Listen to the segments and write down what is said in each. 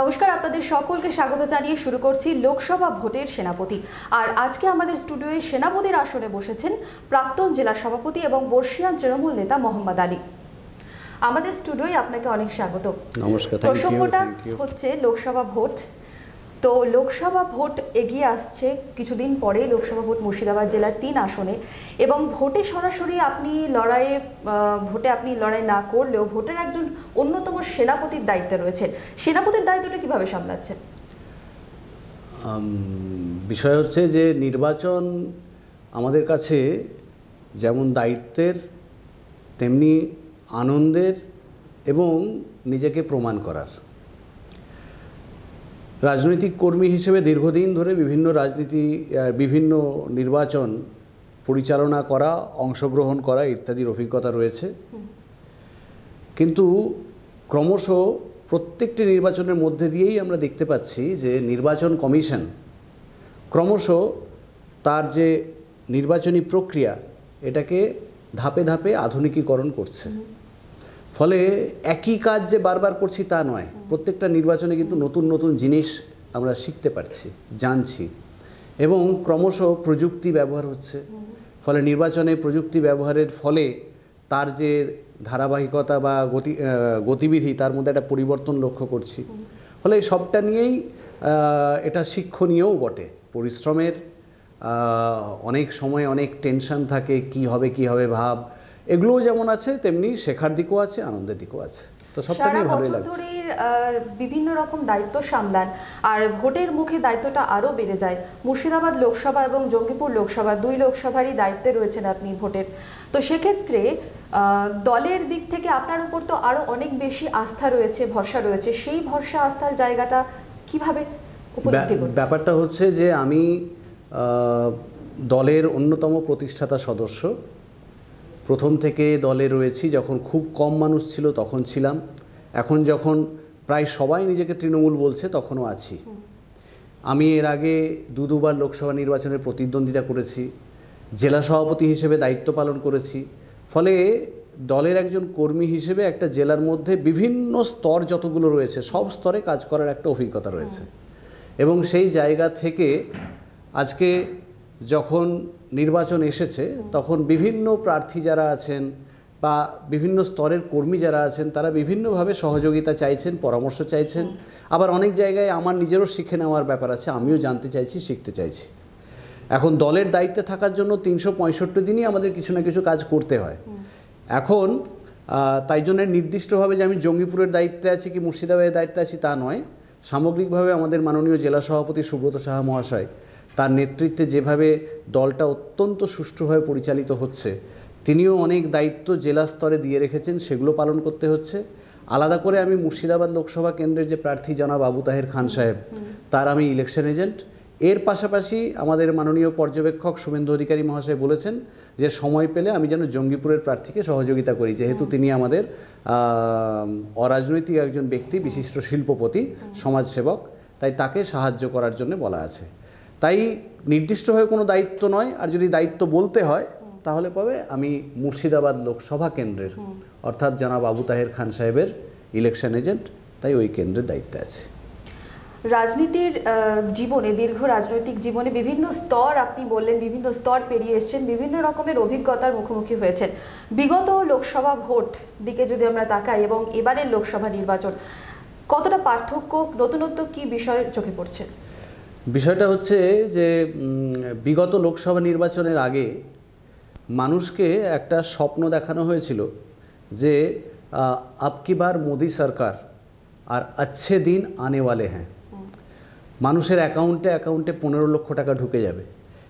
নমস্কার আপনাদের সকলকে স্বাগত জানিয়ে শুরু করছি লোকসভা ভোটের সেনাপতি। আর আজকে আমাদের স্টুডিওয়ে সেনাপতির আসনে বসেছেন প্রাক্তন জেলা সভাপতি এবং বর্ষিয়ান তৃণমূল নেতা মোহাম্মদ আলী। আমাদের স্টুডিওয় আপনাকে অনেক স্বাগত। নমস্কার প্রসঙ্গটা হচ্ছে লোকসভা ভোট। তো লোকসভা ভোট এগিয়ে আসছে কিছুদিন পরে লোকসভা ভোট মুর্শিদাবাদ জেলার তিন আসনে এবং ভোটে সরাসরি আপনি লড়াইয়ে ভোটে আপনি লড়াই না করলেও ভোটের একজন অন্যতম সেনাপতির দায়িত্বে রয়েছেন। সেনাপতির দায়িত্বটা কীভাবে সামলাচ্ছেন? বিষয় হচ্ছে যে নির্বাচন আমাদের কাছে যেমন দায়িত্বের, তেমনি আনন্দের এবং নিজেকে প্রমাণ করার। রাজনৈতিক কর্মী হিসেবে দীর্ঘদিন ধরে বিভিন্ন রাজনীতি বিভিন্ন নির্বাচন পরিচালনা করা, অংশগ্রহণ করা ইত্যাদির অভিজ্ঞতা রয়েছে। কিন্তু ক্রমশ প্রত্যেকটি নির্বাচনের মধ্যে দিয়েই আমরা দেখতে পাচ্ছি যে নির্বাচন কমিশন ক্রমশ তার যে নির্বাচনী প্রক্রিয়া, এটাকে ধাপে ধাপে আধুনিকীকরণ করছে। ফলে একই কাজ যে বারবার করছি তা নয়, প্রত্যেকটা নির্বাচনে কিন্তু নতুন নতুন জিনিস আমরা শিখতে পারছি, জানছি এবং ক্রমশ প্রযুক্তি ব্যবহার হচ্ছে। ফলে নির্বাচনে প্রযুক্তি ব্যবহারের ফলে তার যে ধারাবাহিকতা বা গতি গতিবিধি তার মধ্যে একটা পরিবর্তন লক্ষ্য করছি। ফলে সবটা নিয়েই এটা শিক্ষণীয়ও বটে। পরিশ্রমের অনেক সময় অনেক টেনশন থাকে, কি হবে কি হবে ভাব। এগুলোও যেমন আছে তেমনি শেখার দিকও আছে আনন্দের দিকও আছে। তো সারা বছর লাগছে বিভিন্ন রকম দায়িত্ব সামলান আর ভোটের মুখে দায়িত্বটা আরও বেড়ে যায়। মুর্শিদাবাদ লোকসভা এবং জঙ্গিপুর লোকসভা দুই লোকসভারই দায়িত্বে রয়েছেন আপনি ভোটের। তো সেক্ষেত্রে আহ, দলের দিক থেকে আপনার উপর তো আরও অনেক বেশি আস্থা রয়েছে ভরসা রয়েছে। সেই ভরসা আস্থার জায়গাটা কীভাবে উপলব্ধি ব্যাপারটা হচ্ছে যে আমি আহ, দলের অন্যতম প্রতিষ্ঠাতা সদস্য। প্রথম থেকে দলে রয়েছি, যখন খুব কম মানুষ ছিল তখন ছিলাম। এখন যখন প্রায় সবাই নিজেকে তৃণমূল বলছে, তখনও আছি। আমি এর আগে দু দুবার লোকসভা নির্বাচনের প্রতিদ্বন্দ্বিতা করেছি, জেলা সভাপতি হিসেবে দায়িত্ব পালন করেছি। ফলে দলের একজন কর্মী হিসেবে একটা জেলার মধ্যে বিভিন্ন স্তর যতগুলো রয়েছে, সব স্তরে কাজ করার একটা অভিজ্ঞতা রয়েছে। এবং সেই জায়গা থেকে আজকে যখন নির্বাচন এসেছে, তখন বিভিন্ন প্রার্থী যারা আছেন বা বিভিন্ন স্তরের কর্মী যারা আছেন, তারা বিভিন্নভাবে সহযোগিতা চাইছেন, পরামর্শ চাইছেন। আবার অনেক জায়গায় আমার নিজেরও শিখে নেওয়ার ব্যাপার আছে, আমিও জানতে চাইছি, শিখতে চাইছি। এখন দলের দায়িত্বে থাকার জন্য তিনশো পঁয়ষট্টি দিনই আমাদের কিছু না কিছু কাজ করতে হয়। এখন তাই জন্য নির্দিষ্টভাবে যে আমি জঙ্গিপুরের দায়িত্বে আছি কি মুর্শিদাবাদের দায়িত্বে আছি তা নয়, সামগ্রিকভাবে আমাদের মাননীয় জেলা সভাপতি সুব্রত সাহা মহাশয় তার নেতৃত্বে যেভাবে দলটা অত্যন্ত সুষ্ঠুভাবে পরিচালিত হচ্ছে, তিনিও অনেক দায়িত্ব জেলা স্তরে দিয়ে রেখেছেন, সেগুলো পালন করতে হচ্ছে। আলাদা করে আমি মুর্শিদাবাদ লোকসভা কেন্দ্রের যে প্রার্থী জনাব আবু তাহের খান সাহেব, তার আমি ইলেকশন এজেন্ট এর পাশাপাশি আমাদের মাননীয় পর্যবেক্ষক শুভেন্দু অধিকারী মহাশয় বলেছেন যে সময় পেলে আমি যেন জঙ্গিপুরের প্রার্থীকে সহযোগিতা করি, যেহেতু তিনি আমাদের অরাজনৈতিক একজন ব্যক্তি, বিশিষ্ট শিল্পপতি, সমাজসেবক, তাই তাকে সাহায্য করার জন্য বলা আছে। তাই নির্দিষ্টভাবে কোনো দায়িত্ব নয়, আর যদি দায়িত্ব বলতে হয়, তাহলে পাবে আমি মুর্শিদাবাদ লোকসভা কেন্দ্রের, অর্থাৎ জনাব আবু তাহের খান সাহেবের ইলেকশন এজেন্ট তাই ওই কেন্দ্রের দায়িত্বে আছে। রাজনীতির জীবনে, দীর্ঘ রাজনৈতিক জীবনে বিভিন্ন স্তর আপনি বললেন, বিভিন্ন স্তর পেরিয়ে এসেছেন, বিভিন্ন রকমের অভিজ্ঞতার মুখোমুখি হয়েছেন। বিগত লোকসভা ভোট দিকে যদি আমরা তাকাই এবং এবারের লোকসভা নির্বাচন, কতটা পার্থক্য, নতুনত্ব কি বিষয় চোখে পড়ছে? বিষয়টা হচ্ছে যে বিগত লোকসভা নির্বাচনের আগে মানুষকে একটা স্বপ্ন দেখানো হয়েছিল যে আহ, আবকি বার মোদি সরকার আর আচ্ছে দিন আনে ওয়ালে হ্যাঁ। মানুষের অ্যাকাউন্টে অ্যাকাউন্টে পনেরো লক্ষ টাকা ঢুকে যাবে।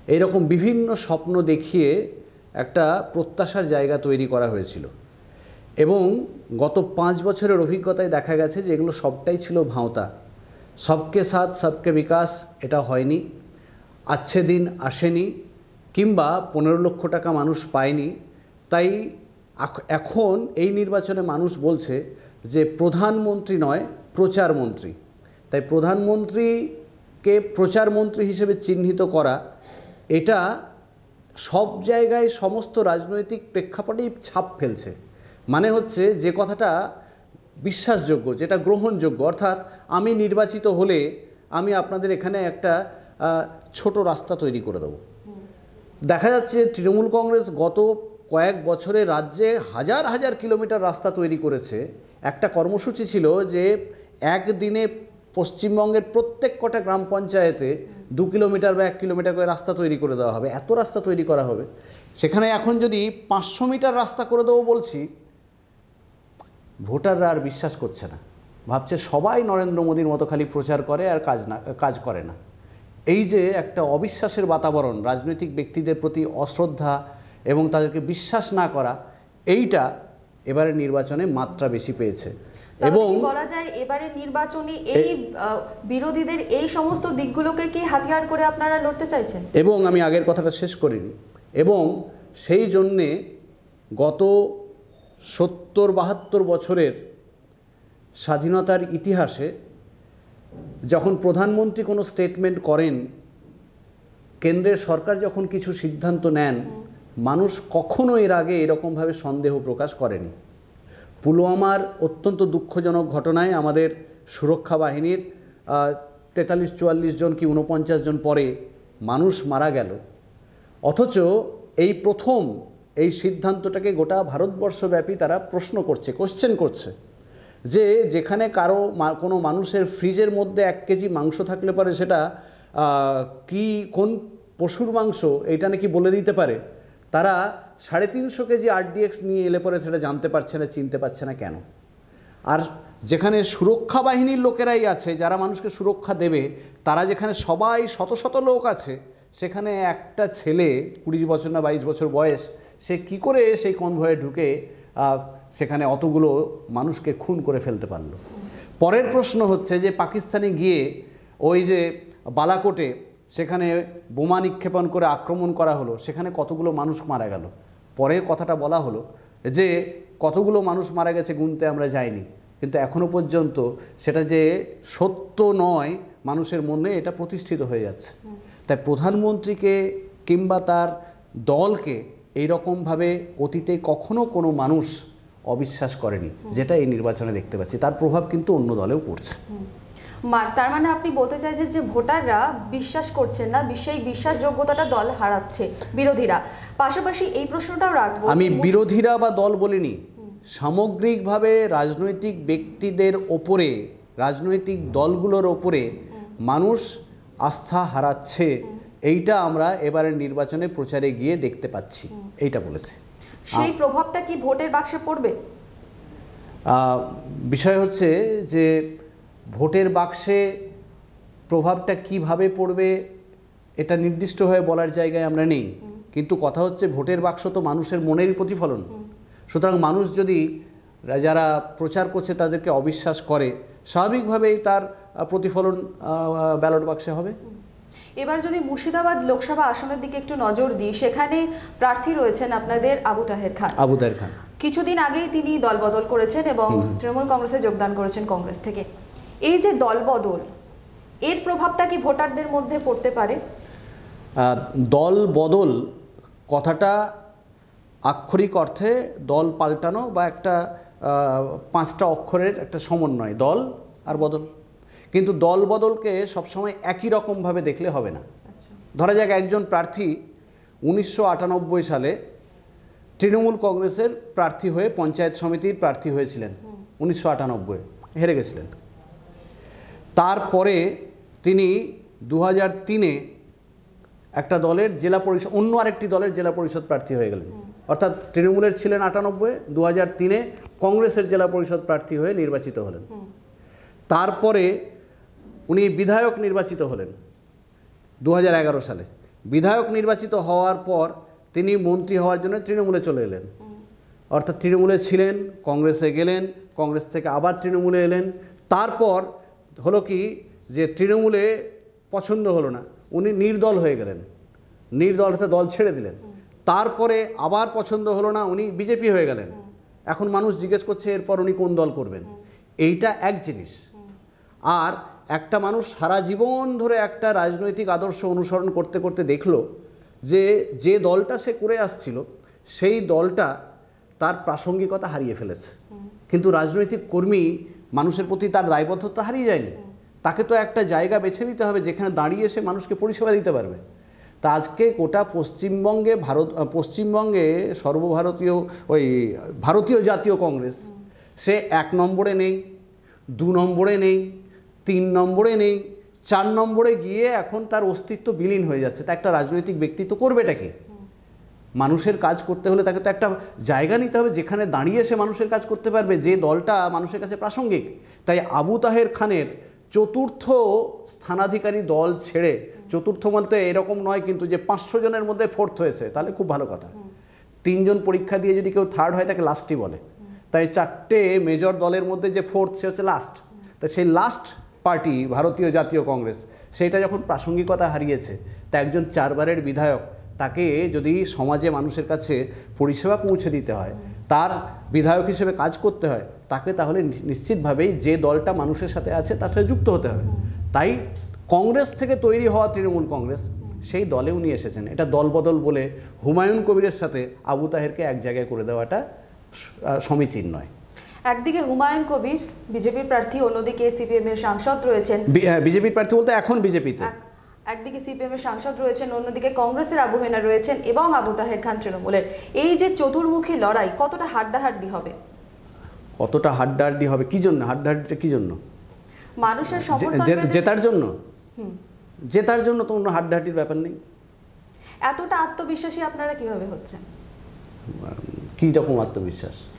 এইরকম বিভিন্ন স্বপ্ন দেখিয়ে একটা প্রত্যাশার জায়গা তৈরি করা হয়েছিল। এবং গত পাঁচ বছরের অভিজ্ঞতায় দেখা গেছে যে এগুলো সবটাই ছিল ভাঁওতা। সবকে সাথ, সবকে বিকাশ, এটা হয়নি। আচ্ছে দিন আসেনি, কিংবা পনেরো লক্ষ টাকা মানুষ পায়নি। তাই এখন এই নির্বাচনে মানুষ বলছে যে প্রধানমন্ত্রী নয়, প্রচারমন্ত্রী। তাই প্রধানমন্ত্রীকে প্রচারমন্ত্রী হিসেবে চিহ্নিত করা, এটা সব জায়গায় সমস্ত রাজনৈতিক প্রেক্ষাপটেই ছাপ ফেলছে। মানে হচ্ছে যে কথাটা বিশ্বাসযোগ্য, যেটা গ্রহণযোগ্য। অর্থাৎ আমি নির্বাচিত হলে আমি আপনাদের এখানে একটা ছোট রাস্তা তৈরি করে দেবো। দেখা যাচ্ছে তৃণমূল কংগ্রেস গত কয়েক বছরে রাজ্যে হাজার হাজার কিলোমিটার রাস্তা তৈরি করেছে। একটা কর্মসূচি ছিল যে একদিনে পশ্চিমবঙ্গের প্রত্যেক কটা গ্রাম পঞ্চায়েতে দু কিলোমিটার বা এক কিলোমিটার করে রাস্তা তৈরি করে দেওয়া হবে। এত রাস্তা তৈরি করা হবে। সেখানে এখন যদি পাঁচশো মিটার রাস্তা করে দেবো বলছি ভোটাররা আর বিশ্বাস করছে না। ভাবছে সবাই নরেন্দ্র মোদীর মতো খালি প্রচার করে আর কাজ না কাজ করে না। এই যে একটা অবিশ্বাসের বাতাবরণ রাজনৈতিক ব্যক্তিদের প্রতি অশ্রদ্ধা এবং তাদেরকে বিশ্বাস না করা এইটা এবারে নির্বাচনে মাত্রা বেশি পেয়েছে। এবং বলা যায় এবারে নির্বাচনে এই বিরোধীদের এই সমস্ত দিকগুলোকে কি হাতিয়ার করে আপনারা লড়তে চাইছেন? এবং আমি আগের কথাটা শেষ করিনি। এবং সেই জন্যে গত সত্তর বাহাত্তর বছরের স্বাধীনতার ইতিহাসে যখন প্রধানমন্ত্রী কোনো স্টেটমেন্ট করেন, কেন্দ্রের সরকার যখন কিছু সিদ্ধান্ত নেন, মানুষ কখনো এর আগে এরকমভাবে সন্দেহ প্রকাশ করেনি। পুলওয়ামার অত্যন্ত দুঃখজনক ঘটনায় আমাদের সুরক্ষা বাহিনীর তেতাল্লিশ চুয়াল্লিশ জন কি উনপঞ্চাশ জন পরে মানুষ মারা গেল। অথচ এই প্রথম এই সিদ্ধান্তটাকে গোটা ভারতবর্ষব্যাপী তারা প্রশ্ন করছে কোশ্চেন করছে, যে যেখানে কারও কোনো মানুষের ফ্রিজের মধ্যে এক কেজি মাংস থাকলে পারে সেটা কি, কোন পশুর মাংস এইটা নাকি বলে দিতে পারে? তারা সাড়ে তিনশো কেজি আরডিএক্স নিয়ে এলে পরে সেটা জানতে পারছে না, চিনতে পারছে না কেন? আর যেখানে সুরক্ষা বাহিনীর লোকেরাই আছে, যারা মানুষকে সুরক্ষা দেবে, তারা যেখানে সবাই শত শত লোক আছে, সেখানে একটা ছেলে কুড়ি বছর না বাইশ বছর বয়স সে কি করে সেই কনভয়ে ঢুকে সেখানে অতগুলো মানুষকে খুন করে ফেলতে পারল? পরের প্রশ্ন হচ্ছে যে পাকিস্তানে গিয়ে ওই যে বালাকোটে সেখানে বোমা নিক্ষেপণ করে আক্রমণ করা হলো, সেখানে কতগুলো মানুষ মারা গেল? পরের কথাটা বলা হলো যে কতগুলো মানুষ মারা গেছে গুনতে আমরা যাইনি, কিন্তু এখনও পর্যন্ত সেটা যে সত্য নয় মানুষের মনে এটা প্রতিষ্ঠিত হয়ে যাচ্ছে। তাই প্রধানমন্ত্রীকে কিংবা তার দলকে এই রকমভাবে অতীতে কখনো কোনো মানুষ অবিশ্বাস করেনি যেটা এই নির্বাচনে দেখতে পাচ্ছি। তার প্রভাব কিন্তু অন্য দলেও পড়ছে। তার মানে আপনি বলতে চাইছেন যে ভোটাররা বিশ্বাস করছেন না সেই বিশ্বাসযোগ্যতাটা দল হারাচ্ছে বিরোধীরা। পাশাপাশি এই প্রশ্নটাও রাখব আমি বিরোধীরা বা দল বলিনি সামগ্রিকভাবে রাজনৈতিক ব্যক্তিদের ওপরে রাজনৈতিক দলগুলোর ওপরে মানুষ আস্থা হারাচ্ছে এইটা আমরা এবারের নির্বাচনে প্রচারে গিয়ে দেখতে পাচ্ছি। এইটা বলেছে। সেই প্রভাবটা কি ভোটের বাক্সে পড়বে? বিষয় হচ্ছে যে ভোটের বাক্সে প্রভাবটা কীভাবে পড়বে এটা নির্দিষ্ট হয়ে বলার জায়গায় আমরা নেই। কিন্তু কথা হচ্ছে ভোটের বাক্স তো মানুষের মনেরই প্রতিফলন। সুতরাং মানুষ যদি যারা প্রচার করছে তাদেরকে অবিশ্বাস করে স্বাভাবিকভাবেই তার প্রতিফলন ব্যালট বাক্সে হবে। এবার যদি মুর্শিদাবাদ লোকসভা আসনের দিকে একটু নজর দিই সেখানে প্রার্থী রয়েছেন আপনাদের আবু তাহের খান। আবুদার খান। কিছুদিন আগেই তিনি দলবদল করেছেন এবং তৃণমূল কংগ্রেসে যোগদান করেছেন কংগ্রেস থেকে। এই যে দলবদল এর প্রভাবটা কি ভোটারদের মধ্যে পড়তে পারে? দল বদল কথাটা আক্ষরিক অর্থে দল পাল্টানো বা একটা পাঁচটা অক্ষরের একটা সমন্বয় দল আর বদল। কিন্তু দল বদলকে সবসময় একই রকমভাবে দেখলে হবে না। আচ্ছা। ধরা যাক একজন প্রার্থী উনিশশো আটানব্বই সালে তৃণমূল কংগ্রেসের প্রার্থী হয়ে পঞ্চায়েত সমিতির প্রার্থী হয়েছিলেন উনিশশো আটানব্বই হেরে গেছিলেন। তারপরে তিনি দু হাজার তিনে একটা দলের জেলা পরিষদ অন্য আরেকটি দলের জেলা পরিষদ প্রার্থী হয়ে গেলেন। অর্থাৎ তৃণমূলের ছিলেন আটানব্বই দু হাজার তিনে কংগ্রেসের জেলা পরিষদ প্রার্থী হয়ে নির্বাচিত হলেন। তারপরে উনি বিধায়ক নির্বাচিত হলেন দু হাজার এগারো সালে। বিধায়ক নির্বাচিত হওয়ার পর তিনি মন্ত্রী হওয়ার জন্য তৃণমূলে চলে এলেন। অর্থাৎ তৃণমূলে ছিলেন, কংগ্রেসে গেলেন, কংগ্রেস থেকে আবার তৃণমূলে এলেন। তারপর হলো কি যে তৃণমূলে পছন্দ হলো না, উনি নির্দল হয়ে গেলেন। নির্দল অর্থাৎ দল ছেড়ে দিলেন। তারপরে আবার পছন্দ হলো না, উনি বিজেপি হয়ে গেলেন। এখন মানুষ জিজ্ঞেস করছে, এরপর উনি কোন দল করবেন? এইটা এক জিনিস। আর একটা মানুষ সারা জীবন ধরে একটা রাজনৈতিক আদর্শ অনুসরণ করতে করতে দেখল যে যে দলটা সে করে আসছিল সেই দলটা তার প্রাসঙ্গিকতা হারিয়ে ফেলেছে। কিন্তু রাজনৈতিক কর্মী মানুষের প্রতি তার দায়বদ্ধতা হারিয়ে যায়নি। তাকে তো একটা জায়গা বেছে নিতে হবে যেখানে দাঁড়িয়ে সে মানুষকে পরিষেবা দিতে পারবে। তা আজকে গোটা পশ্চিমবঙ্গে ভারত পশ্চিমবঙ্গে সর্বভারতীয় ওই ভারতীয় জাতীয় কংগ্রেস সে এক নম্বরে নেই দু নম্বরে নেই তিন নম্বরে নেই, চার নম্বরে গিয়ে এখন তার অস্তিত্ব বিলীন হয়ে যাচ্ছে। তা একটা রাজনৈতিক ব্যক্তিত্ব করবেটাকে মানুষের কাজ করতে হলে তাকে তো একটা জায়গা নিতে হবে, যেখানে দাঁড়িয়ে সে মানুষের কাজ করতে পারবে, যে দলটা মানুষের কাছে প্রাসঙ্গিক। তাই আবু তাহের খানের চতুর্থ স্থানাধিকারী দল ছেড়ে, চতুর্থ বলতে এরকম নয় কিন্তু যে পাঁচশো জনের মধ্যে ফোর্থ হয়েছে, তাহলে খুব ভালো কথা। তিনজন পরীক্ষা দিয়ে যদি কেউ থার্ড হয় তাকে লাস্টই বলে। তাই চারটে মেজর দলের মধ্যে যে ফোর্থ সে হচ্ছে লাস্ট তা সেই লাস্ট পার্টি, ভারতীয় জাতীয় কংগ্রেস, সেটা যখন প্রাসঙ্গিকতা হারিয়েছে, তা একজন চারবারের বিধায়ক, তাকে যদি সমাজে মানুষের কাছে পরিষেবা পৌঁছে দিতে হয়, তার বিধায়ক হিসেবে কাজ করতে হয়, তাকে তাহলে নিশ্চিতভাবেই যে দলটা মানুষের সাথে আছে, তার সাথে যুক্ত হতে হবে। তাই কংগ্রেস থেকে তৈরি হওয়া তৃণমূল কংগ্রেস, সেই দলে উনি এসেছেন। এটা দলবদল বলে হুমায়ুন কবিরের সাথে আবু তাহেরকে এক জায়গায় করে দেওয়াটা সমীচীন নয়। একদিকে হুমায়ুন কবির বিজেপির প্রার্থী অন্যদিকে সিপিএম এর সাংসদ রয়েছেন। বিজেপির প্রার্থী বলতে এখন বিজেপিতে। এক- একদিকে সিপিএম এর সাংসদ রয়েছেন অন্যদিকে কংগ্রেসের আবু হেনা রয়েছেন এবং আবু তাহের খান তৃণমূলের। এই যে চতুর্মুখী লড়াই কতটা হাড্ডাহাড্ডি হবে? কতটা হাড্ডাহাড্ডি হবে? কি জন্য? হাড্ডাহাড্ডিটা কি জন্য? মানুষের সমর্থন জেতার জন্য। জেতার জন্য তো কোনো হাড্ডাহাড্ডির ব্যাপার নেই। এতটা আত্মবিশ্বাসী আপনারা কীভাবে হচ্ছেন? কি রকম আত্মবিশ্বাস?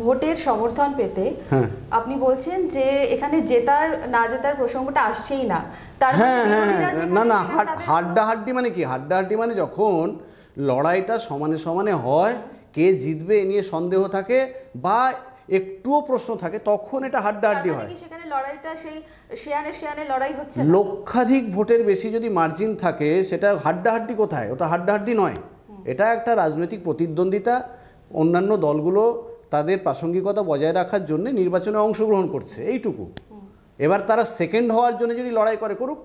ভোটের সমর্থন পেতে হ্যাঁ। আপনি বলছেন যে এখানে জেতার না জেতার প্রসঙ্গটা আসছেই না। তার মানে হ্যাঁ হ্যাঁ হ্যাঁ। না না হাড্ডাহাড্ডি মানে কি? হাড্ডাহাড্ডি মানে যখন লড়াইটা সমানে সমানে হয় কে জিতবে এ নিয়ে সন্দেহ থাকে বা একটুও প্রশ্ন থাকে তখন এটা হাড্ডাহাড্ডি মানে হয়। সেখানে লড়াইটা সেই শেয়ানে শেয়ানে লড়াই হচ্ছে লক্ষাধিক ভোটের বেশি যদি মার্জিন থাকে সেটা হাড্ডাহাড্ডি কোথায়? ওটা হাড্ডাহাড্ডি নয়। এটা একটা রাজনৈতিক প্রতিদ্বন্দ্বিতা। অন্যান্য দলগুলো তাদের প্রাসঙ্গিকতা বজায় রাখার জন্য নির্বাচনে অংশগ্রহণ করছে এইটুকু। এবার তারা সেকেন্ড হওয়ার জন্য যদি লড়াই করে করুক।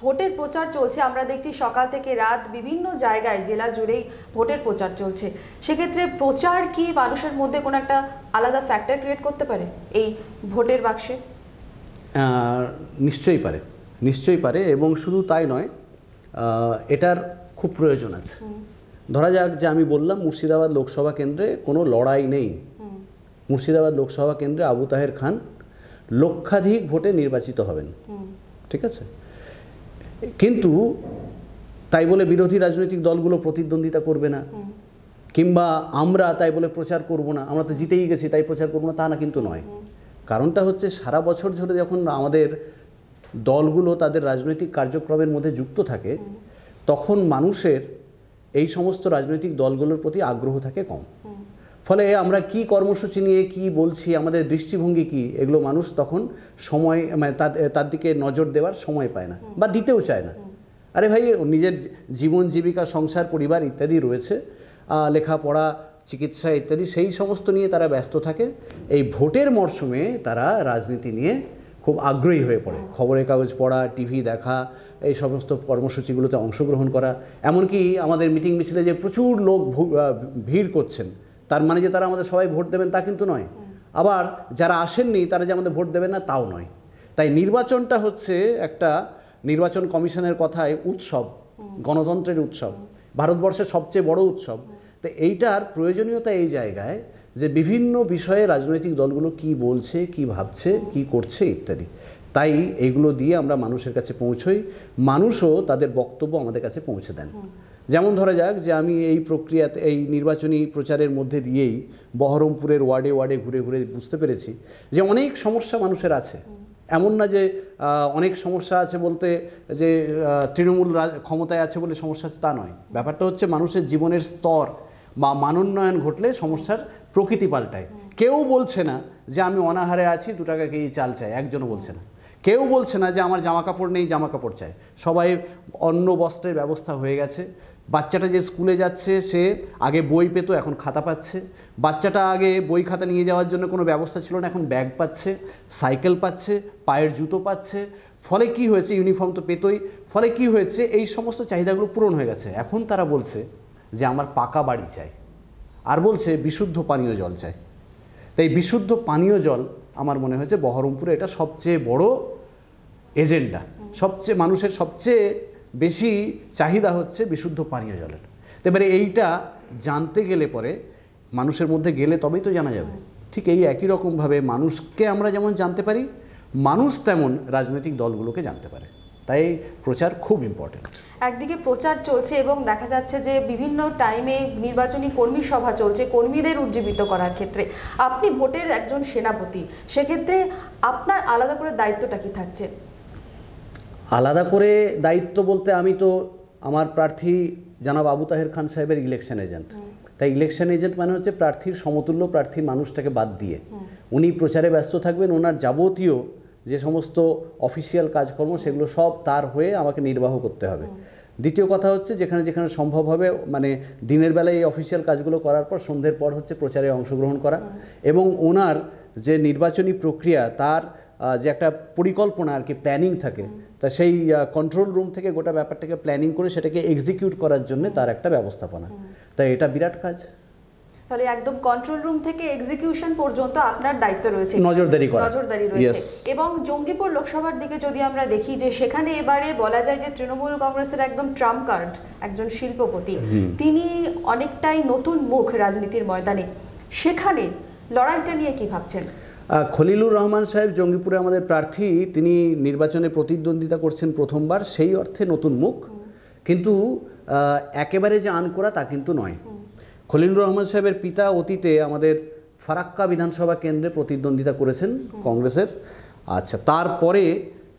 ভোটের প্রচার চলছে আমরা দেখছি সকাল থেকে রাত বিভিন্ন জায়গায় জেলা জুড়েই ভোটের প্রচার চলছে। সেক্ষেত্রে প্রচার কি মানুষের মধ্যে কোনো একটা আলাদা ফ্যাক্টর ক্রিয়েট করতে পারে এই ভোটের বাক্সে? নিশ্চয়ই পারে নিশ্চয়ই পারে এবং শুধু তাই নয় এটার খুব প্রয়োজন আছে। ধরা যাক যে আমি বললাম মুর্শিদাবাদ লোকসভা কেন্দ্রে কোনো লড়াই নেই। মুর্শিদাবাদ লোকসভা কেন্দ্রে আবু তাহের খান লক্ষাধিক ভোটে নির্বাচিত হবেন। ঠিক আছে? কিন্তু তাই বলে বিরোধী রাজনৈতিক দলগুলো প্রতিদ্বন্দ্বিতা করবে না। কিংবা আমরা তাই বলে প্রচার করব না। আমরা তো জিতেই গেছি তাই প্রচার করব না তা না কিন্তু নয়। কারণটা হচ্ছে সারা বছর ধরে যখন আমাদের দলগুলো তাদের রাজনৈতিক কার্যক্রমের মধ্যে যুক্ত থাকে তখন মানুষের এই সমস্ত রাজনৈতিক দলগুলোর প্রতি আগ্রহ থাকে কম। ফলে আমরা কি কর্মসূচি নিয়ে কি বলছি, আমাদের দৃষ্টিভঙ্গি কি, এগুলো মানুষ তখন সময় মানে তার- দিকে নজর দেওয়ার সময় পায় না বা দিতেও চায় না। আরে ভাই, নিজের জীবন, জীবিকা, সংসার, পরিবার ইত্যাদি রয়েছে লেখাপড়া, চিকিৎসা ইত্যাদি, সেই সমস্ত নিয়ে তারা ব্যস্ত থাকে। এই ভোটের মরশুমে তারা রাজনীতি নিয়ে খুব আগ্রহী হয়ে পড়ে। খবরের কাগজ পড়া, টিভি দেখা এই সমস্ত কর্মসূচিগুলোতে অংশগ্রহণ করা। এমনকি আমাদের মিটিং মিছিলে যে প্রচুর লোক ভিড় করছেন, তার মানে যে তারা আমাদের সবাই ভোট দেবেন তা কিন্তু নয়। আবার যারা আসেননি, তারা যে আমাদের ভোট দেবেন না, তাও নয়। তাই নির্বাচনটা হচ্ছে একটা নির্বাচন কমিশনের কথায় উৎসব, গণতন্ত্রের উৎসব, ভারতবর্ষের সবচেয়ে বড় উৎসব। তো এইটার প্রয়োজনীয়তা এই জায়গায় যে বিভিন্ন বিষয়ে রাজনৈতিক দলগুলো কি বলছে, কি ভাবছে, কি করছে ইত্যাদি। তাই এইগুলো দিয়ে আমরা মানুষের কাছে পৌঁছই। মানুষও তাদের বক্তব্য আমাদের কাছে পৌঁছে দেন। যেমন ধরা যাক যে আমি এই প্রক্রিয়াতে এই নির্বাচনী প্রচারের মধ্যে দিয়েই বহরমপুরের ওয়ার্ডে ওয়ার্ডে ঘুরে ঘুরে বুঝতে পেরেছি যে অনেক সমস্যা মানুষের আছে। এমন না যে অনেক সমস্যা আছে বলতে যে তৃণমূল ক্ষমতায় আছে বলে সমস্যা আছে তা নয়। ব্যাপারটা হচ্ছে মানুষের জীবনের স্তর বা মানোন্নয়ন ঘটলে সমস্যার প্রকৃতি পাল্টায়। কেউ বলছে না যে আমি অনাহারে আছি দু টাকা কেজি চাল চাই একজনও বলছে না। কেউ বলছে না যে আমার জামা কাপড় নেই জামা কাপড় চাই। সবাই অন্ন বস্ত্রের ব্যবস্থা হয়ে গেছে। বাচ্চাটা যে স্কুলে যাচ্ছে, সে আগে বই পেতো, এখন খাতা পাচ্ছে। বাচ্চাটা আগে বই খাতা নিয়ে যাওয়ার জন্য কোনো ব্যবস্থা ছিল না, এখন ব্যাগ পাচ্ছে, সাইকেল পাচ্ছে, পায়ের জুতো পাচ্ছে। ফলে কি হয়েছে? ইউনিফর্ম তো পেতোই। ফলে কি হয়েছে? এই সমস্ত চাহিদাগুলো পূরণ হয়ে গেছে। এখন তারা বলছে যে আমার পাকা বাড়ি চাই। আর বলছে বিশুদ্ধ পানীয় জল চাই। তাই বিশুদ্ধ পানীয় জল আমার মনে হয়েছে বহরমপুরে এটা সবচেয়ে বড় এজেন্ডা। সবচেয়ে মানুষের সবচেয়ে বেশি চাহিদা হচ্ছে বিশুদ্ধ পানীয় জলের। এবারে এইটা জানতে গেলে পরে মানুষের মধ্যে গেলে তবেই তো জানা যাবে। ঠিক এই একই রকমভাবে মানুষকে আমরা যেমন জানতে পারি, মানুষ তেমন রাজনৈতিক দলগুলোকে জানতে পারে। তাই প্রচার খুব ইম্পর্টেন্ট একদিকে প্রচার চলছে এবং দেখা যাচ্ছে যে বিভিন্ন টাইমে নির্বাচনী কর্মী সভা চলছে, কর্মীদের উজ্জীবিত করার ক্ষেত্রে। আপনি ভোটের একজন সেনাপতি, সেক্ষেত্রে আপনার আলাদা করে দায়িত্বটা কি থাকছে? আলাদা করে দায়িত্ব বলতে আমি তো আমার প্রার্থী জানাব আবু তাহের খান সাহেবের ইলেকশন এজেন্ট তাই ইলেকশন এজেন্ট মানে হচ্ছে প্রার্থীর সমতুল্য প্রার্থী মানুষটাকে বাদ দিয়ে। উনি প্রচারে ব্যস্ত থাকবেন ওনার যাবতীয় যে সমস্ত অফিসিয়াল কাজকর্ম সেগুলো সব তার হয়ে আমাকে নির্বাহ করতে হবে। দ্বিতীয় কথা হচ্ছে যেখানে যেখানে সম্ভব হবে মানে দিনের বেলায় এই অফিসিয়াল কাজগুলো করার পর সন্ধ্যের পর হচ্ছে প্রচারে অংশগ্রহণ করা। এবং ওনার যে নির্বাচনী প্রক্রিয়া তার যে একটা পরিকল্পনা আর কি প্ল্যানিং থাকে তা সেই কন্ট্রোল রুম থেকে গোটা ব্যাপারটাকে প্ল্যানিং করে সেটাকে এক্সিকিউট করার জন্য তার একটা ব্যবস্থাপনা। তাই এটা বিরাট কাজ। তাহলে একদম কন্ট্রোল রুম থেকে এক্সিকিউশন পর্যন্ত আপনার দায়িত্ব রয়েছে। নজরদারি করা। নজরদারি রয়েছে। এবং জঙ্গিপুর লোকসভার দিকে যদি আমরা দেখি যে সেখানে এবারে বলা যায় যে তৃণমূল কংগ্রেসের একদম ট্রাম্প কার্ড একজন শিল্পপতি তিনি অনেকটাই নতুন মুখ রাজনীতির ময়দানে। সেখানে লড়াইটা নিয়ে কি ভাবছেন? খলিলুর রহমান সাহেব জঙ্গিপুরে আমাদের প্রার্থী, তিনি নির্বাচনে প্রতিদ্বন্দ্বিতা করছেন প্রথমবার, সেই অর্থে নতুন মুখ। কিন্তু একেবারে যে আন করা তা কিন্তু নয়। খলিলুর রহমান সাহেবের পিতা অতীতে আমাদের ফারাক্কা বিধানসভা কেন্দ্রে প্রতিদ্বন্দ্বিতা করেছেন কংগ্রেসের। আচ্ছা তারপরে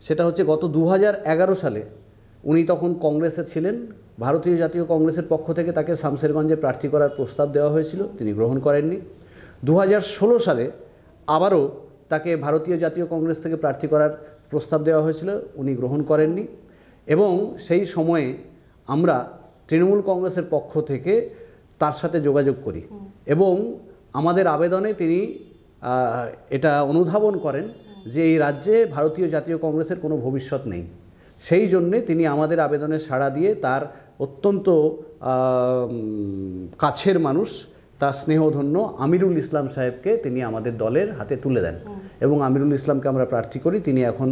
সেটা হচ্ছে গত দু হাজার এগারো সালে উনি তখন কংগ্রেসে ছিলেন। ভারতীয় জাতীয় কংগ্রেসের পক্ষ থেকে তাকে শামসেরগঞ্জে প্রার্থী করার প্রস্তাব দেওয়া হয়েছিল, তিনি গ্রহণ করেননি। দু হাজার ষোলো সালে আবারও তাকে ভারতীয় জাতীয় কংগ্রেস থেকে প্রার্থী করার প্রস্তাব দেওয়া হয়েছিল, উনি গ্রহণ করেননি। এবং সেই সময়ে আমরা তৃণমূল কংগ্রেসের পক্ষ থেকে তার সাথে যোগাযোগ করি। এবং আমাদের আবেদনে তিনি এটা অনুধাবন করেন যে এই রাজ্যে ভারতীয় জাতীয় কংগ্রেসের কোনো ভবিষ্যৎ নেই। সেই জন্যে তিনি আমাদের আবেদনে সাড়া দিয়ে তার অত্যন্ত কাছের মানুষ তার স্নেহধন্য আমিরুল ইসলাম সাহেবকে তিনি আমাদের দলের হাতে তুলে দেন। এবং আমিরুল ইসলামকে আমরা প্রার্থী করি তিনি এখন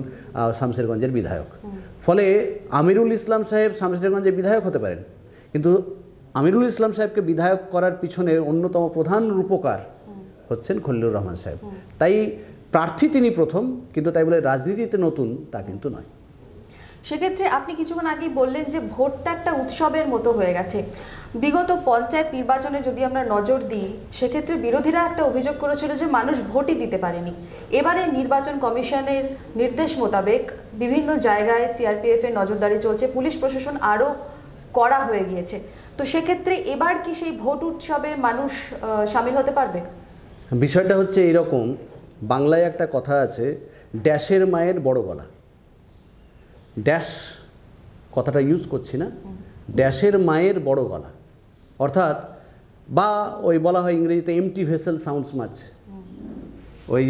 শামশেরগঞ্জের বিধায়ক। ফলে আমিরুল ইসলাম সাহেব শামশেরগঞ্জের বিধায়ক হতে পারেন। কিন্তু আমিরুল ইসলাম সাহেবকে বিধায়ক করার পিছনে অন্যতম প্রধান রূপকার হচ্ছেন খলিলুর রহমান সাহেব। তাই প্রার্থী তিনি প্রথম কিন্তু তাই বলে রাজনীতিতে নতুন তা কিন্তু নয়। সেক্ষেত্রে আপনি কিছুক্ষণ আগেই বললেন যে ভোটটা একটা উৎসবের মতো হয়ে গেছে। বিগত পঞ্চায়েত নির্বাচনে যদি আমরা নজর দিই, সেক্ষেত্রে বিরোধীরা একটা অভিযোগ করেছিল যে মানুষ ভোটই দিতে পারেনি। এবারে নির্বাচন কমিশনের নির্দেশ মোতাবেক বিভিন্ন জায়গায় সিআরপিএফ এর নজরদারি চলছে, পুলিশ প্রশাসন আরও কড়া হয়ে গিয়েছে। তো সেক্ষেত্রে এবার কি সেই ভোট উৎসবে মানুষ সামিল হতে পারবে? বিষয়টা হচ্ছে এরকম, বাংলায় একটা কথা আছে, ড্যাশের মায়ের বড় গলা। ড্যাশ কথাটা ইউজ করছি না। ড্যাশের মায়ের বড় গলা। অর্থাৎ বা ওই বলা হয় ইংরেজিতে এমটি ভেসেল সাউন্ডস মাছ ওই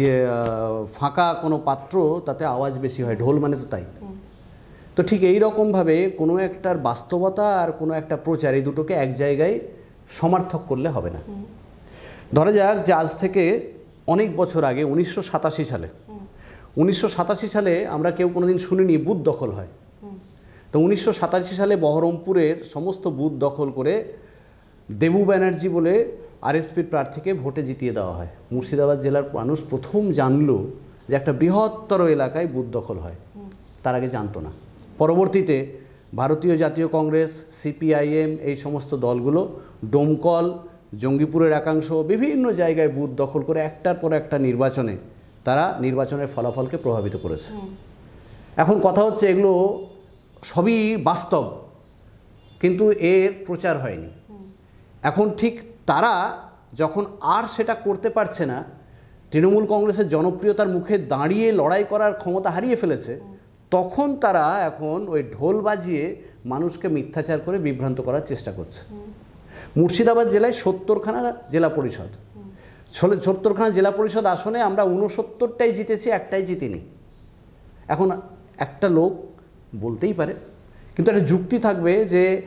ফাঁকা কোনো পাত্র, তাতে আওয়াজ বেশি হয়, ঢোল মানে তো তাই। তো ঠিক এই রকমভাবে কোনো একটার বাস্তবতা আর কোনো একটা প্রচার এই দুটোকে এক জায়গায় সমার্থক করলে হবে না। ধরা যাক যে আজ থেকে অনেক বছর আগে, উনিশশো সাতাশি সালে উনিশশো সাতাশি সালে আমরা কেউ কোনোদিন শুনিনি বুথ দখল হয়। তো উনিশশো সাতাশি সালে বহরমপুরের সমস্ত বুথ দখল করে দেবু ব্যানার্জি বলে আরএসপির প্রার্থীকে ভোটে জিতিয়ে দেওয়া হয়। মুর্শিদাবাদ জেলার মানুষ প্রথম জানলো যে একটা বৃহত্তর এলাকায় বুথ দখল হয়। তার আগে জানতো না। পরবর্তীতে ভারতীয় জাতীয় কংগ্রেস, সিপিআইএম এই সমস্ত দলগুলো ডোমকল, জঙ্গিপুরের একাংশ, বিভিন্ন জায়গায় বুথ দখল করে একটার পর একটা নির্বাচনে তারা নির্বাচনের ফলাফলকে প্রভাবিত করেছে। এখন কথা হচ্ছে এগুলো সবই বাস্তব কিন্তু এর প্রচার হয়নি। এখন ঠিক তারা যখন আর সেটা করতে পারছে না তৃণমূল কংগ্রেসের জনপ্রিয়তার মুখে দাঁড়িয়ে লড়াই করার ক্ষমতা হারিয়ে ফেলেছে তখন তারা এখন ওই ঢোল বাজিয়ে মানুষকে মিথ্যাচার করে বিভ্রান্ত করার চেষ্টা করছে। মুর্শিদাবাদ জেলায় সত্তরখানা জেলা পরিষদ ষোলো- সত্তরখানা জেলা পরিষদ আসনে আমরা উনসত্তরটাই জিতেছি, একটাই জিতিনি। এখন একটা লোক বলতেই পারে, কিন্তু একটা যুক্তি থাকবে যে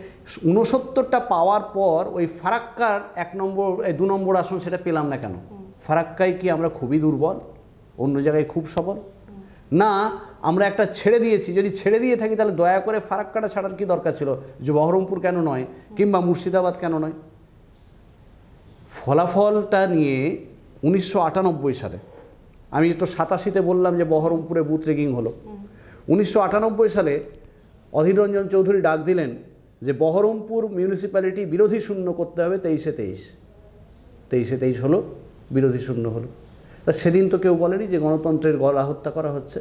উনসত্তরটা পাওয়ার পর ওই ফারাক্কার এক নম্বর দু নম্বর আসন সেটা পেলাম না কেন? ফারাক্কায় কি আমরা খুবই দুর্বল? অন্য জায়গায় খুব সবল? না, আমরা একটা ছেড়ে দিয়েছি, যদি ছেড়ে দিয়ে থাকি তাহলে দয়া করে ফারাক্কাটা ছাড়ার কি দরকার ছিল? যে বহরমপুর কেন নয়, কিংবা মুর্শিদাবাদ কেন নয়? ফলাফলটা নিয়ে উনিশশো আটানব্বই সালে আমি তো সাতাশিতে বললাম যে বহরমপুরে বুথ রেগিং হলো। উনিশশো আটানব্বই সালে অধীর রঞ্জন চৌধুরী ডাক দিলেন যে বহরমপুর মিউনিসিপ্যালিটি বিরোধী শূন্য করতে হবে তেইশে তেইশ। তেইশে তেইশ হলো বিরোধী শূন্য হলো। তা সেদিন তো কেউ বলেনি যে গণতন্ত্রের গলা হত্যা করা হচ্ছে।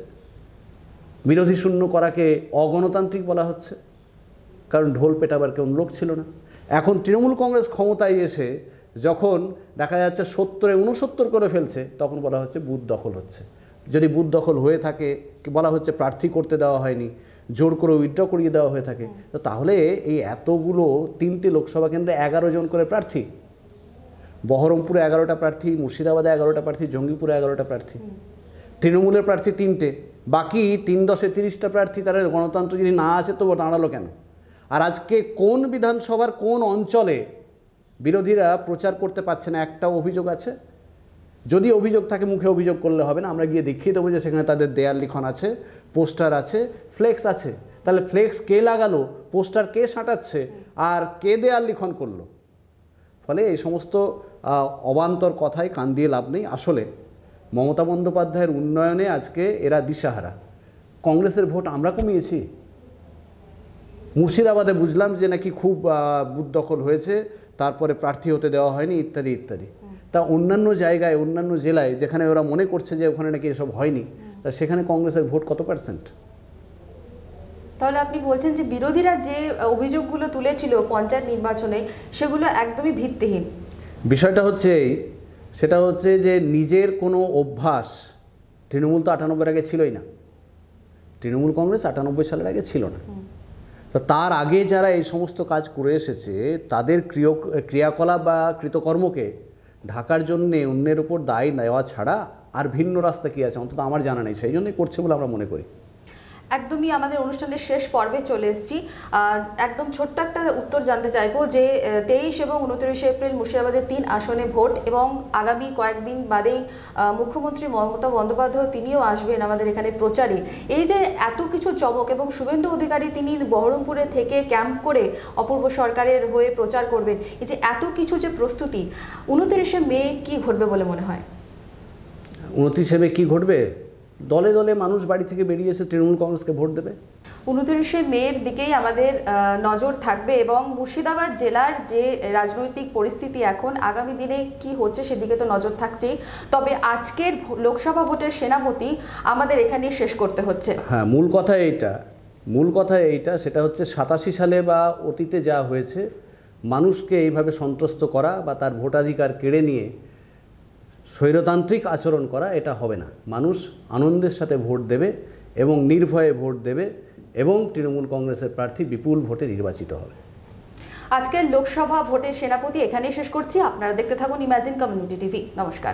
বিরোধী শূন্য করাকে অগণতান্ত্রিক বলা হচ্ছে। কারণ ঢোল পেটাবার কেউ লোক ছিল না। এখন তৃণমূল কংগ্রেস ক্ষমতায় এসে যখন দেখা যাচ্ছে সত্তরে উনসত্তর করে ফেলছে তখন বলা হচ্ছে বুথ দখল হচ্ছে। যদি বুথ দখল হয়ে থাকে বলা হচ্ছে প্রার্থী করতে দেওয়া হয়নি জোর করে উইথড্র করিয়ে দেওয়া হয়ে থাকে তো তাহলে এই এতগুলো তিনটে লোকসভা কেন্দ্রে এগারো জন করে প্রার্থী। বহরমপুরে এগারোটা প্রার্থী মুর্শিদাবাদে এগারোটা প্রার্থী জঙ্গিপুরে এগারোটা প্রার্থী। তৃণমূলের প্রার্থী তিনটে বাকি তিন দশে তিরিশটা প্রার্থী তারা গণতন্ত্র যদি না আছে তবু দাঁড়াল কেন? আর আজকে কোন বিধানসভার কোন অঞ্চলে বিরোধীরা প্রচার করতে পারছে না একটা অভিযোগ আছে। যদি অভিযোগ থাকে, মুখে অভিযোগ করলে হবে না। আমরা গিয়ে দেখিয়ে দেবো যে সেখানে তাদের দেয়াল লিখন আছে, পোস্টার আছে, ফ্লেক্স আছে। তাহলে ফ্লেক্স কে লাগালো, পোস্টার কে সাঁটাচ্ছে, আর কে দেয়াল লিখন করল? ফলে এই সমস্ত অবান্তর কথায় কান দিয়ে লাভ নেই। আসলে মমতা বন্দ্যোপাধ্যায়ের উন্নয়নে আজকে এরা দিশাহারা। কংগ্রেসের ভোট আমরা কমিয়েছি। মুর্শিদাবাদে বুঝলাম যে নাকি খুব বুথ দখল হয়েছে। তারপরে প্রার্থী হতে দেওয়া হয়নি ইত্যাদি ইত্যাদি। তা অন্যান্য জায়গায় অন্যান্য জেলায় যেখানে ওরা মনে করছে যে ওখানে নাকি এসব হয়নি তা সেখানে কংগ্রেসের ভোট কত পার্সেন্ট? তাহলে আপনি বলছেন যে বিরোধীরা যে অভিযোগগুলো তুলেছিল পঞ্চায়েত নির্বাচনে সেগুলো একদমই ভিত্তিহীন। বিষয়টা হচ্ছে সেটা হচ্ছে যে নিজের কোনো অভ্যাস তৃণমূল তো আটানব্বই আগে ছিলই না। তৃণমূল কংগ্রেস আটানব্বই সালের আগে ছিল না। তো তার আগে যারা এই সমস্ত কাজ করে এসেছে, তাদের ক্রিয়, ক্রিয়াকলাপ বা কৃতকর্মকে ঢাকার জন্য অন্যের উপর দায় নেওয়া ছাড়া আর ভিন্ন রাস্তা কী আছে? অন্তত আমার জানা নেই। সেই জন্যই করছে বলে আমরা মনে করি। একদমই আমাদের অনুষ্ঠানের শেষ পর্বে চলে এসেছি। একদম ছোট্ট একটা উত্তর জানতে চাইব যে তেইশ এবং উনত্রিশে এপ্রিল মুর্শিদাবাদের তিন আসনে ভোট এবং আগামী কয়েকদিন বাদেই মুখ্যমন্ত্রী মমতা বন্দ্যোপাধ্যায় তিনিও আসবেন আমাদের এখানে প্রচারে। এই যে এত কিছু চমক এবং শুভেন্দু অধিকারী তিনি বহরমপুরে থেকে ক্যাম্প করে অপূর্ব সরকারের হয়ে প্রচার করবেন, এই যে এত কিছু যে প্রস্তুতি, উনত্রিশে মে কি ঘটবে বলে মনে হয়? উনত্রিশে মে কী ঘটবে? দলে দলে মানুষ বাড়ি থেকে বেরিয়ে এসে তৃণমূল কংগ্রেসকে ভোট দেবে? উনত্রিশে মের দিকেই আমাদের নজর থাকবে এবং মুর্শিদাবাদ জেলার যে রাজনৈতিক পরিস্থিতি এখন আগামী দিনে কি হচ্ছে সেদিকে তো নজর থাকছেই। তবে আজকের লোকসভা ভোটের সেনাপতি আমাদের এখানেই শেষ করতে হচ্ছে। হ্যাঁ মূল কথা এইটা মূল কথা এইটা সেটা হচ্ছে সাতাশি সালে বা অতীতে যা হয়েছে মানুষকে এইভাবে সন্ত্রস্ত করা বা তার ভোটাধিকার কেড়ে নিয়ে স্বৈরতান্ত্রিক আচরণ করা এটা হবে না। মানুষ আনন্দের সাথে ভোট দেবে এবং নির্ভয়ে ভোট দেবে এবং তৃণমূল কংগ্রেসের প্রার্থী বিপুল ভোটে নির্বাচিত হবে। আজকের লোকসভা ভোটের সেনাপতি এখানেই শেষ করছি। আপনারা দেখতে থাকুন ইমাজিন কমিউনিটি টিভি নমস্কার।